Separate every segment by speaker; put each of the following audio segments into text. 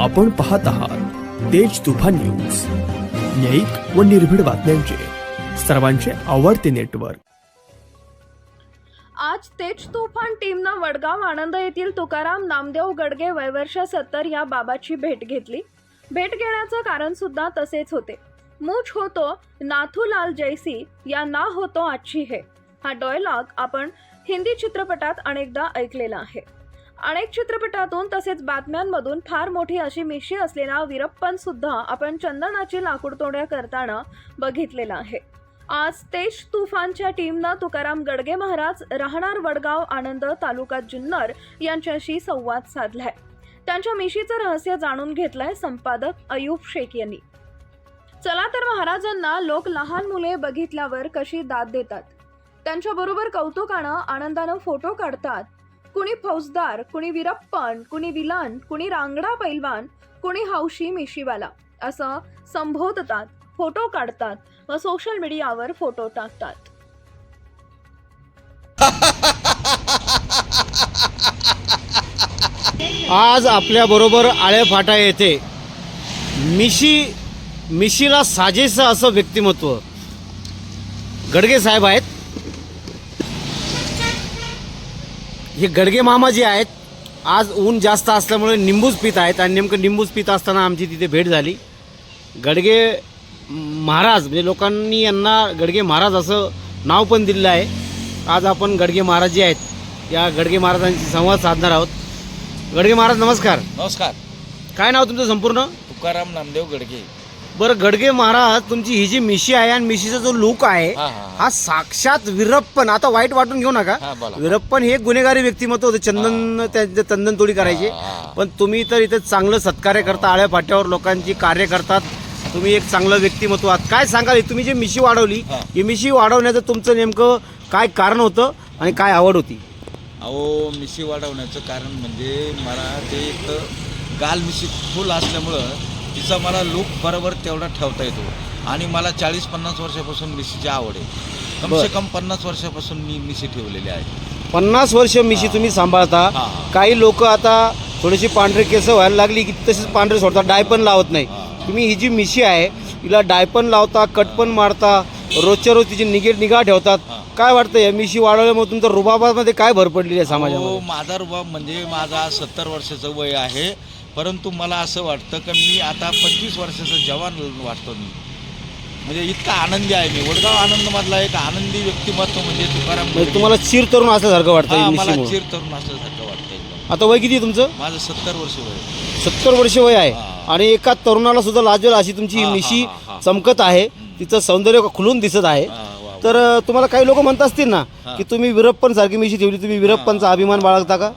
Speaker 1: आपण पाहत आहात तेज तुफान न्यूज. न्यायिक व निर्भीड बातम्यांचे. सर्वांचे आवडते नेटवर्क.
Speaker 2: आज तेज तुफान टीमनं वडगाव आनंद येथील तुकाराम नामदेव गडगे वयवर्ष सत्तर या बाबाची भेट घेतली. भेट घेण्याचं कारण सुद्धा तसेच होते. मूछ होतो नाथूलाल जैसी या ना होतो आजची हे. हा डॉयलॉग आपण हिंदी चित्रपटात अनेकदा ऐकलेला आहे. अनेक चित्रपटातून तसेच बातम्यांमधून फार मोठी अशी मिशी असलेला वीरप्पन सुद्धा आपण चंदनाची लाकूडतोड्या करताना बघितलेला आहे. आज तेज तुफानच्या टीमनं तुकाराम गडगे महाराज राहणार वडगाव आनंद तालुका जुन्नर यांच्याशी संवाद साधलाय. त्यांच्या मिशीचं रहस्य जाणून घेतलंय संपादक अयूब शेख यांनी. चला तर महाराजांना लोक लहान मुले बघितल्यावर कशी दाद देतात? त्यांच्याबरोबर कौतुकानं आनंदानं फोटो काढतात कुणी फौजदार कुणी वीरप्पन कुणी विलन कुणी रांगडा पैलवान कुणी हौशी मिशीवाला. असं संबोधतात फोटो काढतात व सोशल मीडियावर फोटो टाकतात.
Speaker 3: आज आपल्याबरोबर आळेफाटा येथे मिशी मिशीला साजेसं असं व्यक्तिमत्व. गडगे साहेब आहेत. हे गडगे मामा जे आहेत आज ऊन जास्त असल्यामुळे निंबूच पित आहेत आणि नेमकं निंबूच पित असताना आमची तिथे भेट झाली. गडगे महाराज म्हणजे लोकांनी यांना गडगे महाराज असं नाव पण दिलेलं आहे. आज आपण गडगे महाराज जे आहेत या गडगे महाराजांशी संवाद साधणार आहोत. गडगे महाराज नमस्कार.
Speaker 4: नमस्कार.
Speaker 3: काय नाव तुमचं संपूर्ण?
Speaker 4: तुकाराम नामदेव गडगे.
Speaker 3: बरं गडगे महाराज तुमची ही जी मिशी आहे आणि मिशीचा जो लुक आहे
Speaker 4: हा हा
Speaker 3: हा. साक्षात वीरप्पन. आता वाईट वाटून घेऊ नका.
Speaker 4: हा बोला.
Speaker 3: वीरप्पन हे एक गुन्हेगारी व्यक्तिमत्व होते. चंदन त्यांचे चंदन तोडी करायचे.
Speaker 4: हा.
Speaker 3: पण तुम्ही तर इथे चांगलं सत्कार्य करता आळ्या फाट्यावर लोकांची कार्य करतात. तुम्ही एक चांगलं व्यक्तिमत्व आहात. काय सांगाल ही तुम्ही जी मिशी वाढवली
Speaker 4: हा.
Speaker 3: ही मिशी वाढवण्याचं तुमचं नेमकं काय कारण होतं आणि काय आवड होती?
Speaker 4: अहो मिशी वाढवण्याचं कारण म्हणजे मला ते एक गाल मिशी फुल असल्यामुळं तिचा मला लुक बरोबर तेवढा ठेवता येतो आणि मला चाळीस पन्नास वर्षापासून मिशीची आवड आहे कम से
Speaker 3: बर.
Speaker 4: कम पन्नास वर्षापासून मी मिशी ठेवलेली आहे
Speaker 3: पन्नास वर्ष मिशी तुम्ही सांभाळता
Speaker 4: हा.
Speaker 3: काही लोक आता थोडीशी पांढरे केस व्हायला लागली की तसेच पांढरे सोडतात डाय पण लावत नाही
Speaker 4: हा.
Speaker 3: तुम्ही ही जी मिशी आहे हिला डाय पण लावता कट पण मारता रोजच्या रोज तिची निगे निगा ठेवतात
Speaker 4: हा.
Speaker 3: काय वाटतं या मिशी वाढवल्यामुळे तुमच्या रुबाबामध्ये काय भर पडलेली आहे समाजामध्ये
Speaker 4: माझा रुबाब म्हणजे माझा सत्तर वर्षाचं वय आहे परंतु मला असं वाटतं की मी आता पंचवीस वर्षाचा जवान वाटतो मी म्हणजे इतका आनंदी आहे मी वडगाव आनंदमधला एक आनंदी व्यक्तिमत्व म्हणजे तुकाराम
Speaker 3: म्हणजे. तुम्हाला चिर तरुण असल्यासारखं वाटतं
Speaker 4: हा,
Speaker 3: ही
Speaker 4: मला
Speaker 3: मिशीमुळे
Speaker 4: चिर तरुण असल्यासारखं वाटतं एकदम
Speaker 3: आता वय किती आहे तुमचं
Speaker 4: माझं सत्तर वर्ष वय आहे.
Speaker 3: सत्तर वर्ष वय आहे
Speaker 4: हा.
Speaker 3: आणि एका तरुणाला सुद्धा लाजवेल अशी तुमची ही
Speaker 4: हा, हा,
Speaker 3: मिशी
Speaker 4: हा, हा.
Speaker 3: चमकत आहे तिचं सौंदर्य खुलून दिसत आहे
Speaker 4: हा.
Speaker 3: तर तुम्हाला काही लोक म्हणत असतील ना. की तुम्ही विरप्पन सारखी मिशी ठेवली तुम्ही विरप्पनचा अभिमान बाळगता का?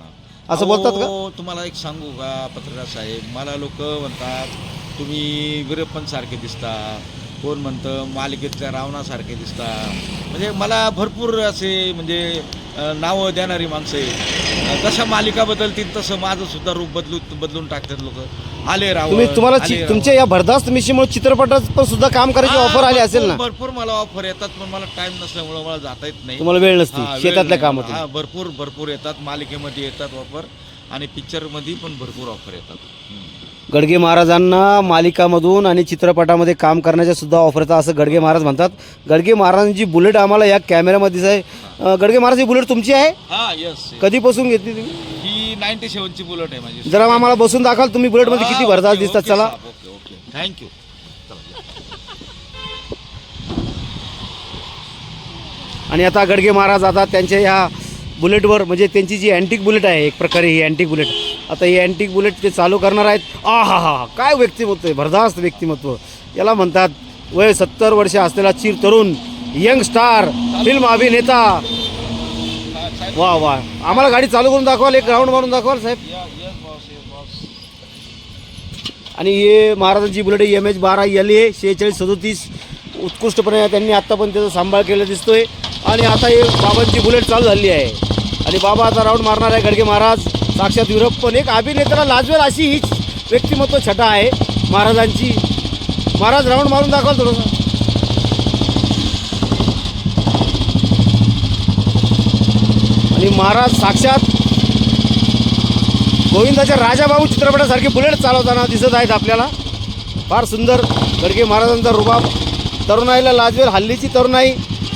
Speaker 3: असं बोलतात का?
Speaker 4: अहो, तुम्हाला एक सांगू का पत्रकार साहेब? मला लोक म्हणतात तुम्ही वीरप्पन सारखे दिसता. कोण म्हणतं मालिकेतल्या रावणासारखे दिसता. म्हणजे मला भरपूर असे म्हणजे अं, नावं देणारी माणसं आहेत. अं, जशा मालिका बदलतील तसं माझं सुद्धा रूप बदलू बदलून टाकतात लोक. आले राव
Speaker 3: तुम्ही तुम्हाला चि- तुमच्या या भरदास्त मिशीमुळे चित्रपटात पण सुद्धा काम करायची ऑफर आली असेल ना?
Speaker 4: भरपूर मला ऑफर येतात पण मला टाइम नसल्यामुळे मला जाता येत नाही.
Speaker 3: तुम्हाला वेळ नसते
Speaker 4: हा, वेळ
Speaker 3: शेतातल्या
Speaker 4: नाही.
Speaker 3: कामातून.
Speaker 4: हा भरपूर भरपूर येतात मालिकेमध्ये येतात ऑफर आणि पिक्चरमध्ये पण भरपूर ऑफर येतात. हम्म.
Speaker 3: गडगे महाराजांना मालिकामधून आणि चित्रपटामध्ये काम करण्याच्या सुद्धा ऑफर येतात असं गडगे महाराज म्हणतात. गडगे महाराजांची बुलेट आम्हाला या कॅमेऱ्यामध्ये आहे अं, गडगे महाराज ही बुलेट तुमची आहे?
Speaker 4: हा यस
Speaker 3: कधीपासून घेतली तुम्ही?
Speaker 4: ही नाईन्टी सेवनची बुलेट आहे माझी.
Speaker 3: जरा आम्हाला बसून दाखवाल तुम्ही बुलेटमध्ये किती भरदास दिसतात चला.
Speaker 4: Okay okay. थँक्यू
Speaker 3: आणि आता गडगे महाराज आता त्यांच्या ह्या बुलेटवर म्हणजे त्यांची जी अँटिक बुलेट आहे एक प्रकारे ही अँटिक बुलेट. आता ही अँटिक बुलेट ते चालू करणार आहेत. आ हा हा. काय व्यक्तिमत्व आहे? भरदास्त व्यक्तिमत्व. याला म्हणतात वय सत्तर वर्ष असलेला चिर तरुण यंग स्टार फिल्म अभिनेता वा वा. आम्हाला गाडी चालू करून दाखवाल एक राऊंड मारून दाखवाल साहेब? आणि हे महाराजांची बुलेट एम एच बारा एल ए शेहेचाळीस सदोतीस. उत्कृष्टपणे त्यांनी आत्ता पण त्याचा सांभाळ केला दिसतोय. आणि आता हे बाबांची बुलेट चालू झाली आहे. आणि बाबा आता राऊंड मारणार आहे गडगे महाराज. साक्षात विरप्पन एक अभिनेत्याला लाजवेल अशी हीच व्यक्तिमत्व छटा आहे महाराजांची. महाराज राऊंड मारून दाखवाल थोडंसं. आणि महाराज साक्षात गोविंदाच्या राजाभाऊ चित्रपटासारखे बुलेट चालवताना दिसत आहेत आपल्याला. फार सुंदर गडगे महाराजांचा रुबाब. तरुणाईला लाजवेल हल्लीची तरुणाई.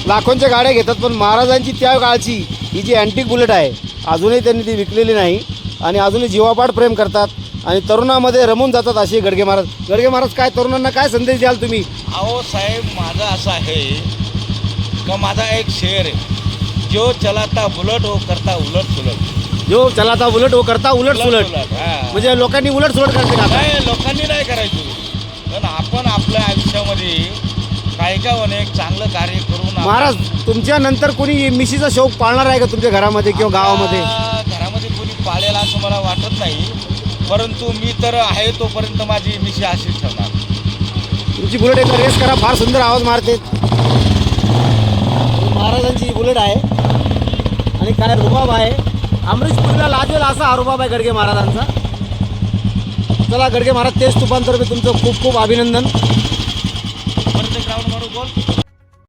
Speaker 3: लाखोंच्या गाड्या घेतात पण महाराजांची त्या काळची ही जी अँटिक बुलेट आहे अजूनही त्यांनी ती विकलेली नाही. आणि अजूनही जीवापाड प्रेम करतात आणि तरुणामध्ये रमून जातात असे गडगे महाराज. गडगे महाराज काय तरुणांना काय संदेश द्याल तुम्ही?
Speaker 4: अहो साहेब माझं असं आहे का माझा एक शेर आहे. जो चलाता बुलट हो करता उलट सुलट.
Speaker 3: जो चलाता उलट वो करता उलट सुलट.
Speaker 4: हा.
Speaker 3: म्हणजे लोकांनी उलट सुलट करते का?
Speaker 4: नाही लोकांनी नाही करायचं. पण आपण आपल्या आयुष्यामध्ये काय का होणे एक चांगलं कार्य करून
Speaker 3: महाराज तुमच्या नंतर कोणी मिशीचा शौक पाळणार आहे का तुमच्या घरामध्ये किंवा गावामध्ये?
Speaker 4: घरामध्ये कोणी पाळेल असं मला वाटत नाही. परंतु मी तर आहे तोपर्यंत माझी मिशी अशीच ठेवणार.
Speaker 3: तुमची बुलेट एकदा रेस करा फार सुंदर आवाज मारते. महाराजांची ही बुलेट आहे आणि काय रुबाब आहे? अमरीशपुरीला लाजेल असा हा रुबाब आहे गडगे महाराजांचा. चला गडगे महाराज तेच तुपांतर्फे तुमचं खूप खूप अभिनंदन.